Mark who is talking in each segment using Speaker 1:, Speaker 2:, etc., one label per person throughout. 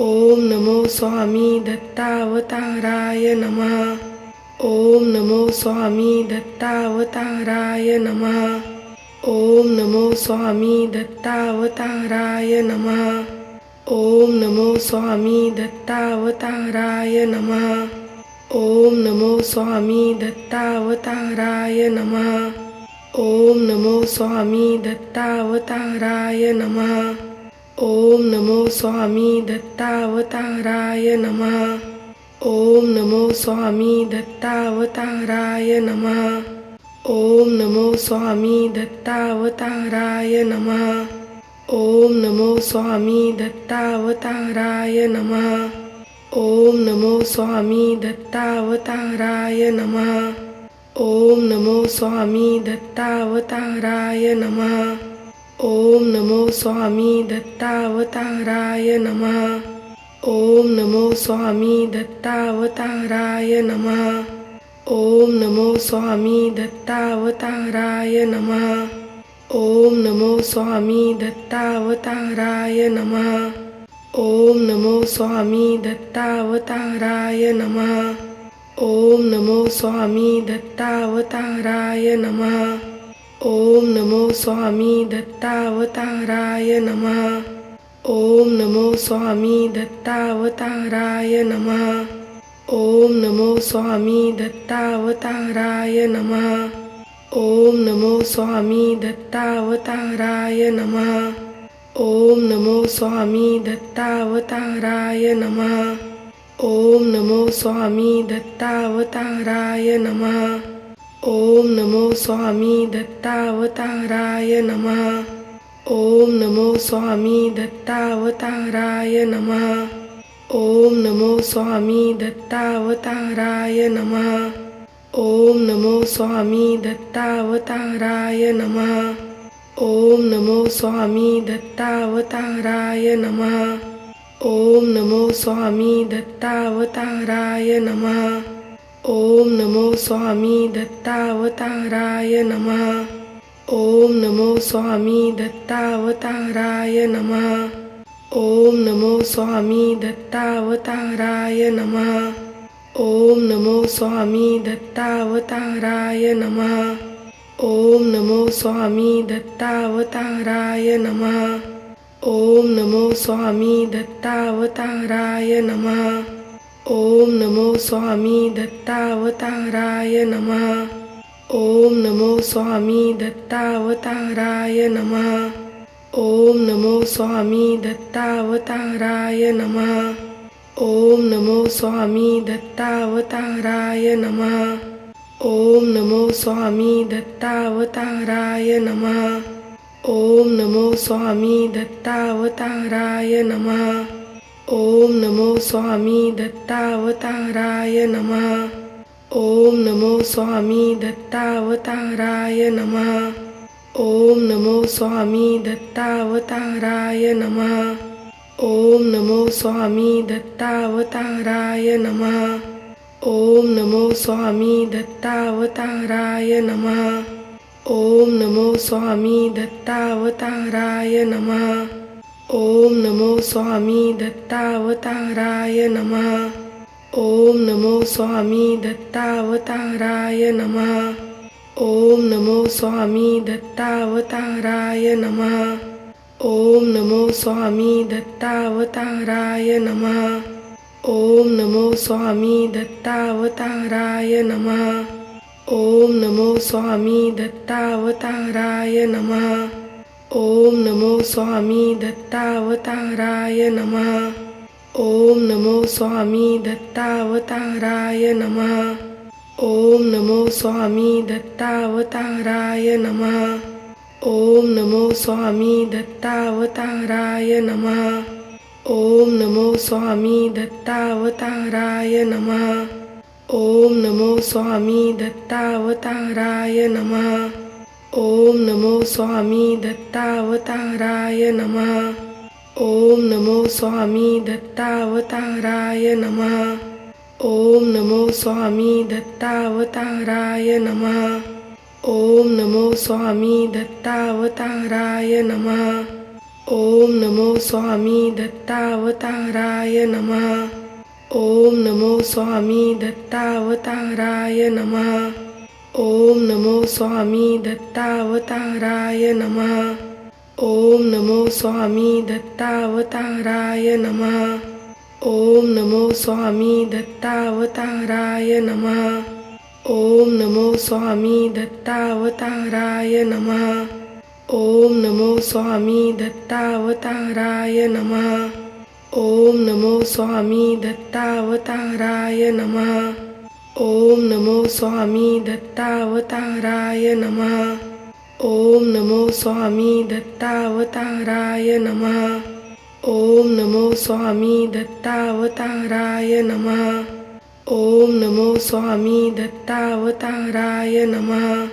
Speaker 1: ओम नमो स्वामी दत्तावताराय नमः। ओम नमो स्वामी दत्तावताराय नमः। ओम नमो स्वामी दत्तावताराय नमः। ओम नमो स्वामी दत्तावताराय नमः। ओम नमो स्वामी दत्तावताराय नमः। ओम नमो स्वामी दत्तावताराय नमः। ओम नमो स्वामी दत्तावताराय नमः। ओम नमो स्वामी दत्तावताराय नमः। ओम नमो स्वामी दत्तावताराय नमः। ओम नमो स्वामी दत्तावताराय नमः। ओम नमो स्वामी दत्तावताराय नमः। ओम नमो स्वामी दत्तावताराय नमः। ओम नमो स्वामी दत्तावताराय नमः। ओम नमो स्वामी दत्तावताराय नमः। ओम नमो स्वामी दत्तावताराय नमः। ओम नमो स्वामी दत्तावताराय नमः। ओम नमो स्वामी दत्तावताराय नमः। ओम नमो स्वामी दत्तावताराय नमः। ओम नमो स्वामी दत्तावताराय नमः। ओम नमो स्वामी दत्तावताराय नमः। ओम नमो स्वामी दत्तावताराय नमः। ओम नमो स्वामी दत्तावताराय नमः। ओम नमो स्वामी दत्तावताराय नमः। ओम नमो स्वामी दत्तावताराय नमः। ओम नमो स्वामी दत्तावताराय नमः। ओम नमो स्वामी दत्तावताराय नमः। ओम नमो स्वामी दत्तावताराय नमः। ओम नमो स्वामी दत्तावताराय नमः। ओम नमो स्वामी दत्तावताराय नमः। ओम नमो स्वामी दत्तावताराय नमः। ओम नमो स्वामी दत्तावताराय नमः। ओम नमो स्वामी दत्तावताराय नमः। ओम नमो स्वामी दत्तावताराय नमः। ओम नमो स्वामी दत्तावताराय नमः। ओम नमो स्वामी दत्तावताराय नमः। ओम नमो स्वामी दत्तावताराय नमः। ओम नमो स्वामी दत्तावताराय नमः। ओम नमो स्वामी दत्तावताराय नमः। ओम नमो स्वामी दत्तावताराय नमः। ओम नमो स्वामी दत्तावताराय नमः। ओम नमो स्वामी दत्तावताराय नमः। ओम नमो स्वामी दत्तावताराय नमः। ओम नमो स्वामी दत्तावताराय नमः। ओम नमो स्वामी दत्तावताराय नमः। ओम नमो स्वामी दत्तावताराय नमः। ओम नमो स्वामी दत्तावताराय नमः। ओम नमो स्वामी दत्तावताराय नमः। ओम नमो स्वामी दत्तावताराय नमः। ओम नमो स्वामी दत्तावताराय नमः। ओम नमो स्वामी दत्तावताराय नमः। ओम नमो स्वामी दत्तावताराय नमः। ओम नमो स्वामी दत्तावताराय नमः। ओम नमो स्वामी दत्तावताराय नमः। ओम नमो स्वामी दत्तावताराय नमः। ओम नमो स्वामी दत्तावताराय नमः। ओम नमो स्वामी दत्तावताराय नमः। ओम नमो स्वामी दत्तावताराय नमः। ओम नमो स्वामी दत्तावताराय नमः। ओम नमो स्वामी दत्तावताराय नमः। ओम नमो स्वामी दत्तावताराय नमः। ओम नमो स्वामी दत्तावताराय नमः। ओम नमो स्वामी दत्तावताराय नमः। ओम नमो स्वामी दत्तावताराय नमः। ओम नमो स्वामी दत्तावताराय नमः। ओम नमो स्वामी दत्तावताराय नमः। ओम नमो स्वामी दत्तावताराय नमः। ओम नमो स्वामी दत्तावताराय नमः। ओम नमो स्वामी दत्तावताराय नमः। ओम नमो स्वामी दत्तावताराय नमः। ओम नमो स्वामी दत्तावताराय नमः। ओम नमो स्वामी दत्तावताराय नमः। ओम नमो स्वामी दत्तावताराय नमः। ओम नमो स्वामी दत्तावताराय नमः। ओम नमो स्वामी दत्तावताराय नमः। ओम नमो स्वामी दत्तावताराय नमः। ओम नमो स्वामी दत्तावताराय नमः।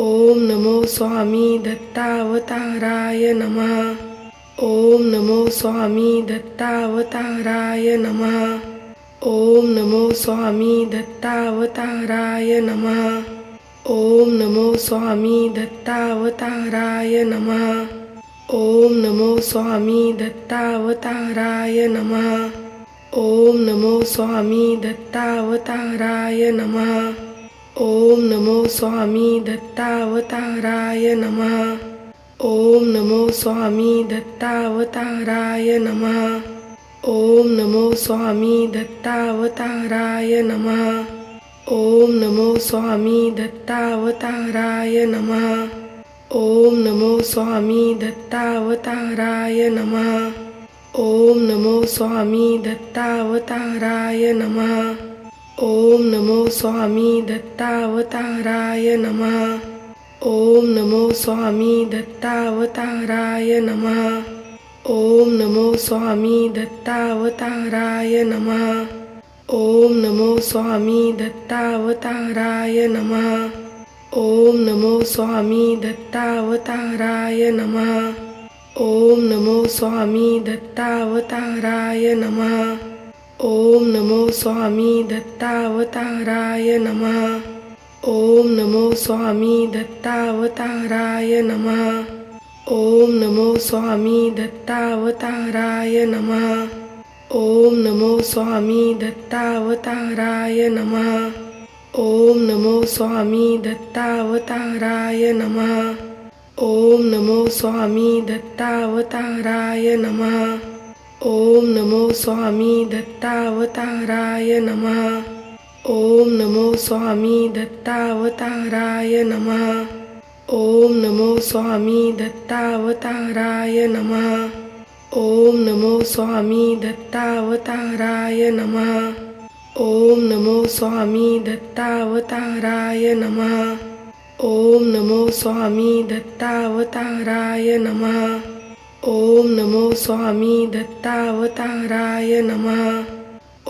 Speaker 1: ओम नमो स्वामी दत्तावताराय नमः। ओम नमो स्वामी दत्तावताराय नमः। ओम नमो स्वामी दत्तावताराय नमः। ओम नमो स्वामी दत्तावताराय नमः। ओम नमो स्वामी दत्तावताराय नमः। ओम नमो स्वामी दत्तावताराय नमः। ओम नमो स्वामी दत्तावताराय नमः। ओम नमो स्वामी दत्तावताराय नमः। ओम नमो स्वामी दत्तावताराय नमः। ओम नमो स्वामी दत्तावताराय नमः। ओम नमो स्वामी दत्तावताराय नमः। ओम नमो स्वामी दत्तावताराय नमः। ओम नमो स्वामी दत्तावताराय नमः। ओम नमो स्वामी दत्तावताराय नमः। ओम नमो स्वामी दत्तावताराय नमः। ओम नमो स्वामी दत्तावताराय नमः। ओम नमो स्वामी दत्तावताराय नमः। ओम नमो स्वामी दत्तावताराय नमः। ओम नमो स्वामी दत्तावताराय नमः। ओम नमो स्वामी दत्तावताराय नमः। ओम नमो स्वामी दत्तावताराय नमः। ओम नमो स्वामी दत्तावताराय नमः। ओम नमो स्वामी दत्तावताराय नमः। ओम नमो स्वामी दत्तावताराय नमः। ओम नमो स्वामी दत्तावताराय नमः। ओम नमो स्वामी दत्तावताराय नमः। ओम नमो स्वामी दत्तावताराय नमः। ओम नमो स्वामी दत्तावताराय नमः। ओम नमो स्वामी दत्तावताराय नमः। ओम नमो स्वामी दत्तावताराय नमः। ओम नमो स्वामी दत्तावताराय नमः।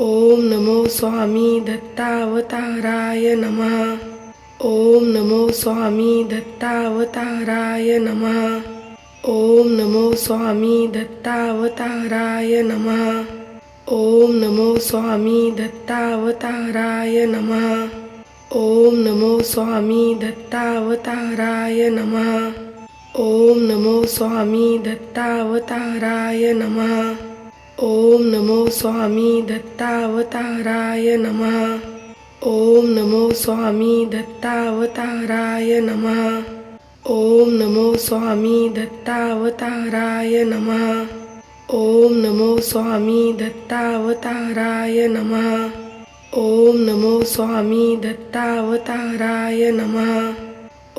Speaker 1: ओम नमो स्वामी दत्तावताराय नमः। ओम नमो स्वामी दत्तावताराय नमः। ओम नमो स्वामी दत्तावताराय नमः। ओम नमो स्वामी दत्तावताराय नमः। ओम नमो स्वामी दत्तावताराय नमः। ओम नमो स्वामी दत्तावताराय नमः। ओम नमो स्वामी दत्तावताराय नमः। ओम नमो स्वामी दत्तावताराय नमः। ओम नमो स्वामी दत्तावताराय नमः। ओम नमो स्वामी दत्तावताराय नमः। ओम नमो स्वामी दत्तावताराय नमः।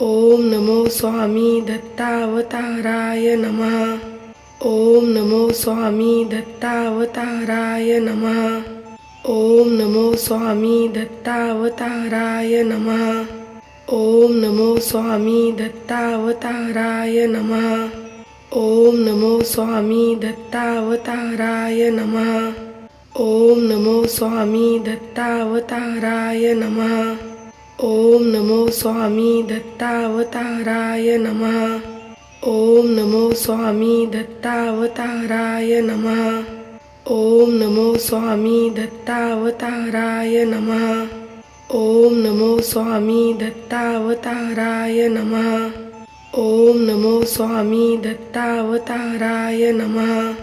Speaker 1: ओम नमो स्वामी दत्तावताराय नमः। ओम नमो स्वामी दत्तावताराय नमः। ओम नमो स्वामी दत्तावताराय नमः। ओम नमो स्वामी दत्तावताराय नमः। ओम नमो स्वामी दत्तावताराय नमः। ओम नमो स्वामी दत्तावताराय नमः। ओम नमो स्वामी दत्तावताराय नमः। ओम नमो स्वामी दत्तावताराय नमः। ओम नमो स्वामी दत्तावताराय नमः। ओम नमो स्वामी दत्तावताराय नमः। ओम नमो स्वामी दत्तावताराय नमः।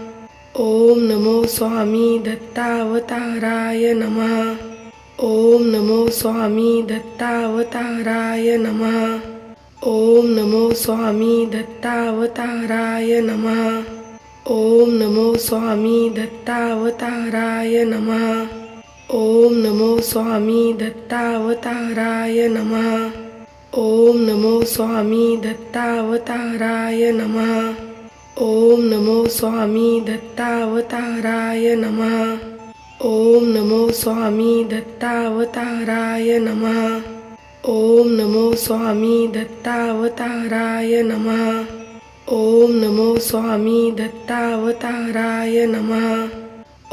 Speaker 1: ओम नमो स्वामी दत्तावताराय नमः। ओम नमो स्वामी दत्तावताराय नमः। ओम नमो स्वामी दत्तावताराय नमः। ओम नमो स्वामी दत्तावताराय नमः। ओम नमो स्वामी दत्तावताराय नमः। ओम नमो स्वामी दत्तावताराय नमः। ओम नमो स्वामी दत्तावताराय नमः। ओम नमो स्वामी दत्तावताराय नमः। ओम नमो स्वामी दत्तावताराय नमः। ओम नमो स्वामी दत्तावताराय नमः।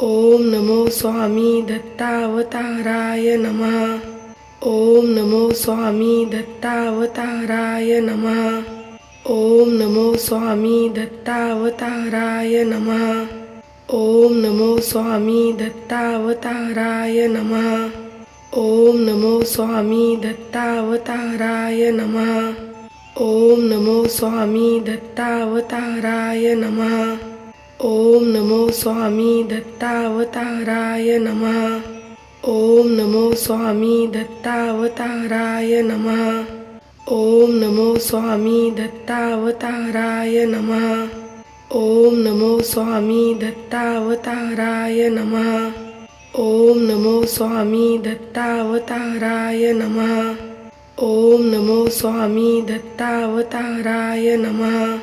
Speaker 1: ओम नमो स्वामी दत्तावताराय नमः। ओम नमो स्वामी दत्तावताराय नमः। ओम नमो स्वामी दत्तावताराय नमः। ओम नमो स्वामी दत्तावताराय नमः। ओम नमो स्वामी दत्तावताराय नमः। ओम नमो स्वामी दत्तावताराय नमः। ओम नमो स्वामी दत्तावताराय नमः। ओम नमो स्वामी दत्तावताराय नमः। ओम नमो स्वामी दत्तावताराय नमः। ओम नमो स्वामी दत्तावताराय नमः। ओम नमो स्वामी दत्तावताराय नमः। ओम नमो स्वामी दत्तावताराय नमः।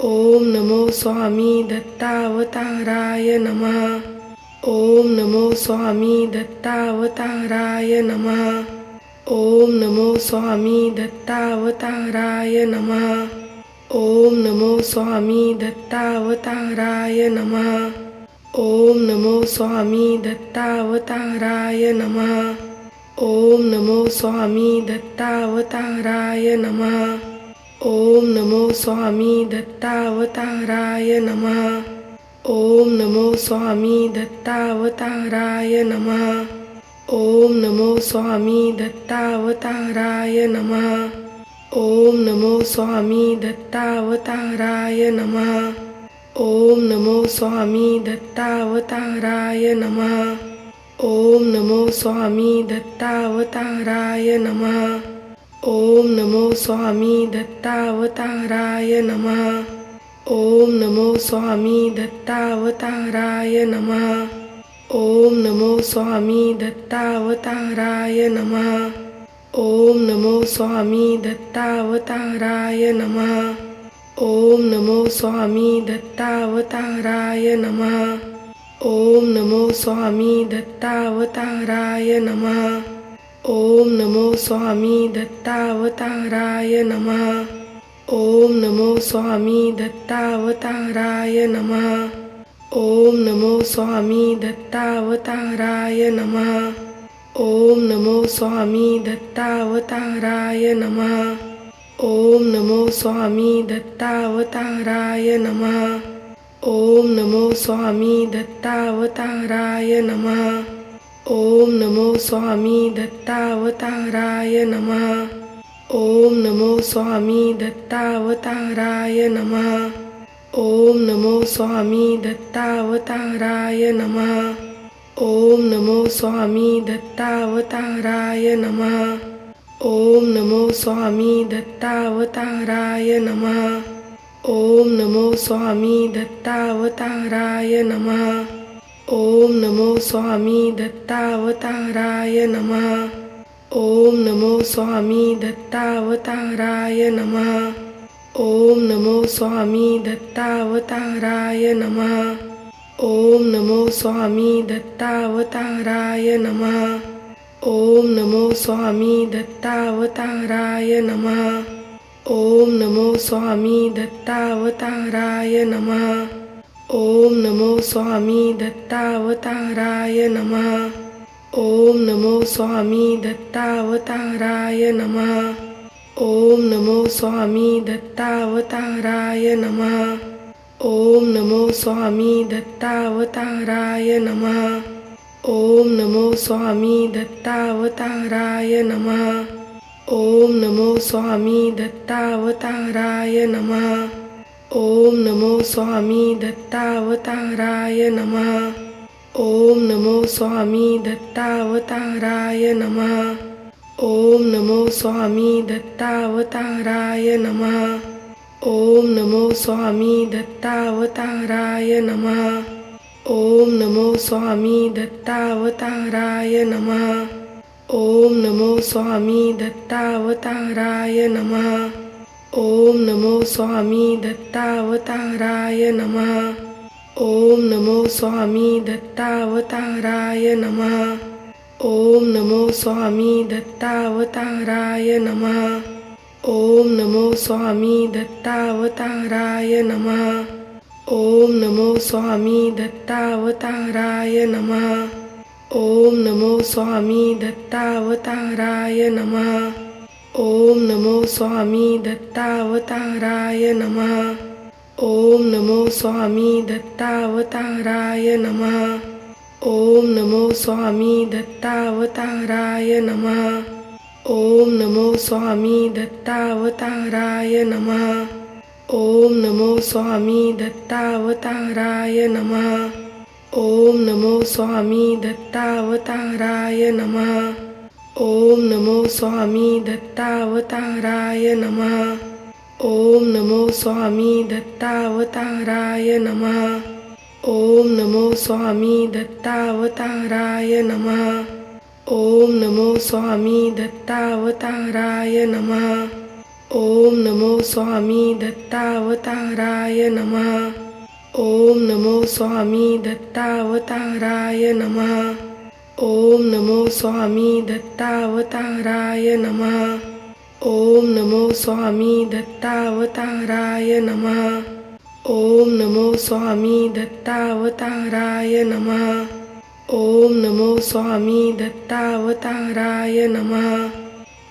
Speaker 1: ओम नमो स्वामी दत्तावताराय नमः। ओम नमो स्वामी दत्तावताराय नमः। ओम नमो स्वामी दत्तावताराय नमः। ओम नमो स्वामी दत्तावताराय नमः। ओम नमो स्वामी दत्तावताराय नमः। ओम नमो स्वामी दत्तावताराय नमः। ओम नमो स्वामी दत्तावताराय नमः। ओम नमो स्वामी दत्तावताराय नमः। ओम नमो स्वामी दत्तावताराय नमः। ओम नमो स्वामी दत्तावताराय नमः। ओम नमो स्वामी दत्तावताराय नमः। ओम नमो स्वामी दत्तावताराय नमः। ओम नमो स्वामी दत्तावताराय नमः। ओम नमो स्वामी दत्तावताराय नमः। ओम नमो स्वामी दत्तावताराय नमः। ओम नमो स्वामी दत्तावताराय नमः। ओम नमो स्वामी दत्तावताराय नमः। ओम नमो स्वामी दत्तावताराय नमः। ओम नमो स्वामी दत्तावताराय नमः। ओम नमो स्वामी दत्तावताराय नमः। ओम नमो स्वामी दत्तावताराय नमः। ओम नमो स्वामी दत्तावताराय नमः। ओम नमो स्वामी दत्तावताराय नमः। ओम नमो स्वामी दत्तावताराय नमः। ओम नमो स्वामी दत्तावताराय नमः। ओम नमो स्वामी दत्तावताराय नमः। ओम नमो स्वामी दत्तावताराय नमः। ओम नमो स्वामी दत्तावताराय नमः। ओम नमो स्वामी दत्तावताराय नमः। ओम नमो स्वामी दत्तावताराय नमः। ओम नमो स्वामी दत्तावताराय नमः। ओम नमो स्वामी दत्तावताराय नमः। ओम नमो स्वामी दत्तावताराय नमः। ओम नमो स्वामी दत्तावताराय नमः। ओम नमो स्वामी दत्तावताराय नमः। ओम नमो स्वामी दत्तावताराय नमः। ओम नमो स्वामी दत्तावताराय नमः। ओम नमो स्वामी दत्तावताराय नमः। ओम नमो स्वामी दत्तावताराय नमः। ओम नमो स्वामी दत्तावताराय नमः। ओम नमो स्वामी दत्तावताराय नमः। ओम नमो स्वामी दत्तावताराय नमः। ओम नमो स्वामी दत्तावताराय नमः। ओम नमो स्वामी दत्तावताराय नमः। ओम नमो स्वामी दत्तावताराय नमः। ओम नमो स्वामी दत्तावताराय नमः। ओम नमो स्वामी दत्तावताराय नमः। ओम नमो स्वामी दत्तावताराय नमः। ओम नमो स्वामी दत्तावताराय नमः। ओम नमो स्वामी दत्तावताराय नमः। ओम नमो स्वामी दत्तावताराय नमः। ओम नमो स्वामी दत्तावताराय नमः। ओम नमो स्वामी दत्तावताराय नमः। ओम नमो स्वामी दत्तावताराय नमः। ओम नमो स्वामी दत्तावताराय नमः। ओम नमो स्वामी दत्तावताराय नमः। ओम नमो स्वामी दत्तावताराय नमः। ओम नमो स्वामी दत्तावताराय नमः। ओम नमो स्वामी दत्तावताराय नमः। ओम नमो स्वामी दत्तावताराय नमः। ओम नमो स्वामी दत्तावताराय नमः। ओम नमो स्वामी दत्तावताराय नमः। ओम नमो स्वामी दत्तावताराय नमः। ओम नमो स्वामी दत्तावताराय नमः। ओम नमो स्वामी दत्तावताराय नमः। ओम नमो स्वामी दत्तावताराय नमः। ओम नमो स्वामी दत्तावताराय नमः। ओम नमो स्वामी दत्तावताराय नमः। ओम नमो स्वामी दत्तावताराय नमः। ओम नमो स्वामी दत्तावताराय नमः।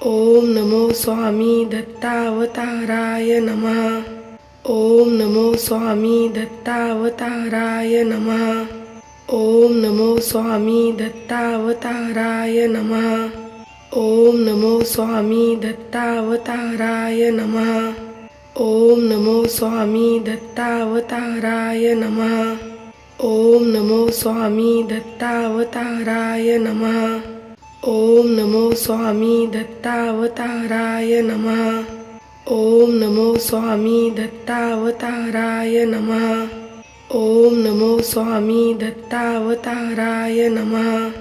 Speaker 1: ओम नमो स्वामी दत्तावताराय नमः। ओम नमो स्वामी दत्तावताराय नमः। ओम नमो स्वामी दत्तावताराय नमः। ओम नमो स्वामी दत्तावताराय नमः। ओम नमो स्वामी दत्तावताराय नमः। ओम नमो स्वामी दत्तावताराय नमः। ओम नमो स्वामी दत्तावताराय नमः। ओम नमो स्वामी दत्तावताराय नमः। ओम नमो स्वामी दत्तावताराय नमः।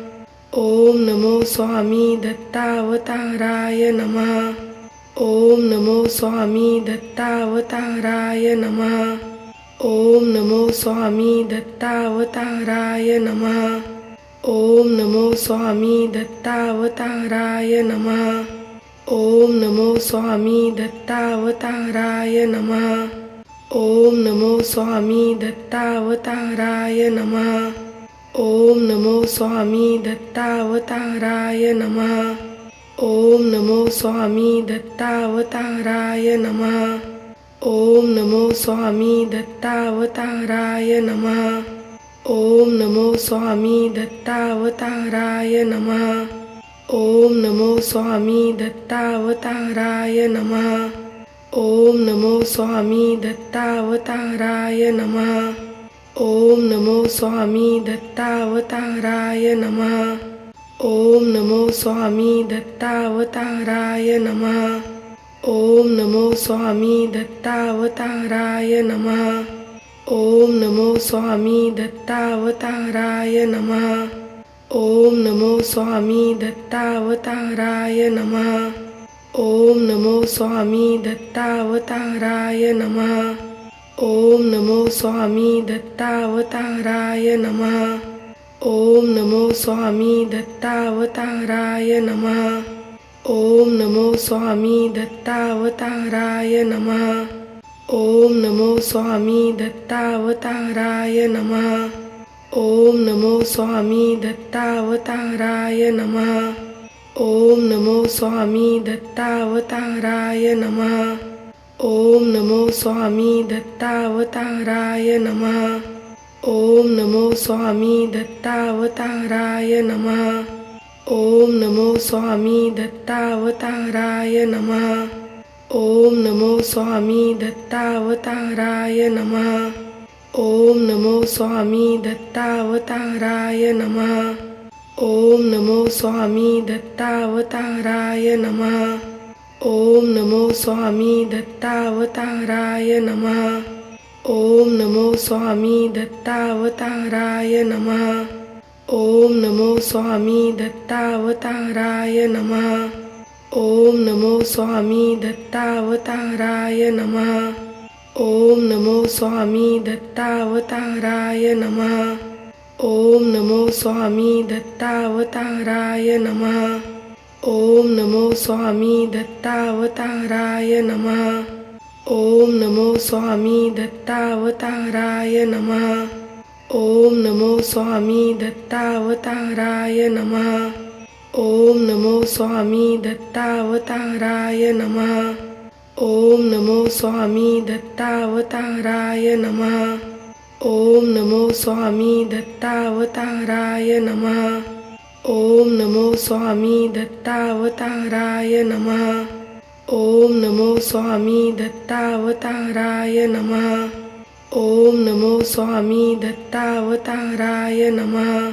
Speaker 1: ओम नमो स्वामी दत्तावताराय नमः। ओम नमो स्वामी दत्तावताराय नमः। ओम नमो स्वामी दत्तावताराय नमः। ओम नमो स्वामी दत्तावताराय नमः। ओम नमो स्वामी दत्तावताराय नमः। ओम नमो स्वामी दत्तावताराय नमः। ओम नमो स्वामी दत्तावताराय नमः। ओम नमो स्वामी दत्तावताराय नमः। ओम नमो स्वामी दत्तावताराय नमः। ओम नमो स्वामी दत्तावताराय नमः। ओम नमो स्वामी दत्तावताराय नमः। ओम नमो स्वामी दत्तावताराय नमः। ओम नमो स्वामी दत्तावताराय नमः। ओम नमो स्वामी दत्तावताराय नमः। ओम नमो स्वामी दत्तावताराय नमः। ओम नमो स्वामी दत्तावताराय नमः। ओम नमो स्वामी दत्तावताराय नमः। ओम नमो स्वामी दत्तावताराय नमः। ओम नमो स्वामी दत्तावताराय नमः। ओम नमो स्वामी दत्तावताराय नमः। ओम नमो स्वामी दत्तावताराय नमः। ओम नमो स्वामी दत्तावताराय नमः। ओम नमो स्वामी दत्तावताराय नमः। ओम नमो स्वामी दत्तावताराय नमः। ओम नमो स्वामी दत्तावताराय नमः। ओम नमो स्वामी दत्तावताराय नमः। ओम नमो स्वामी दत्तावताराय नमः। ओम नमो स्वामी दत्तावताराय नमः। ओम नमो स्वामी दत्तावताराय नमः। ओम नमो स्वामी दत्तावताराय नमः। ओम नमो स्वामी दत्तावताराय नमः। ओम नमो स्वामी दत्तावताराय नमः। ओम नमो स्वामी दत्तावताराय नमः। ओम नमो स्वामी दत्तावताराय नमः। ओम नमो स्वामी दत्तावताराय नमः। ओम नमो स्वामी दत्तावताराय नमः। ओम नमो स्वामी दत्तावताराय नमः। ओम नमो स्वामी दत्तावताराय नमः। ओम नमो स्वामी दत्तावताराय नमः। ओम नमो स्वामी दत्तावताराय नमः। ओम नमो स्वामी दत्तावताराय नमः। ओम नमो स्वामी दत्तावताराय नमः। ओम नमो स्वामी दत्तावताराय नमः। ओम नमो स्वामी दत्तावताराय नमः। ओम नमो स्वामी दत्तावताराय नमः।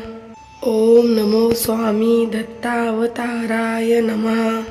Speaker 1: ओम नमो स्वामी दत्तावताराय नमः।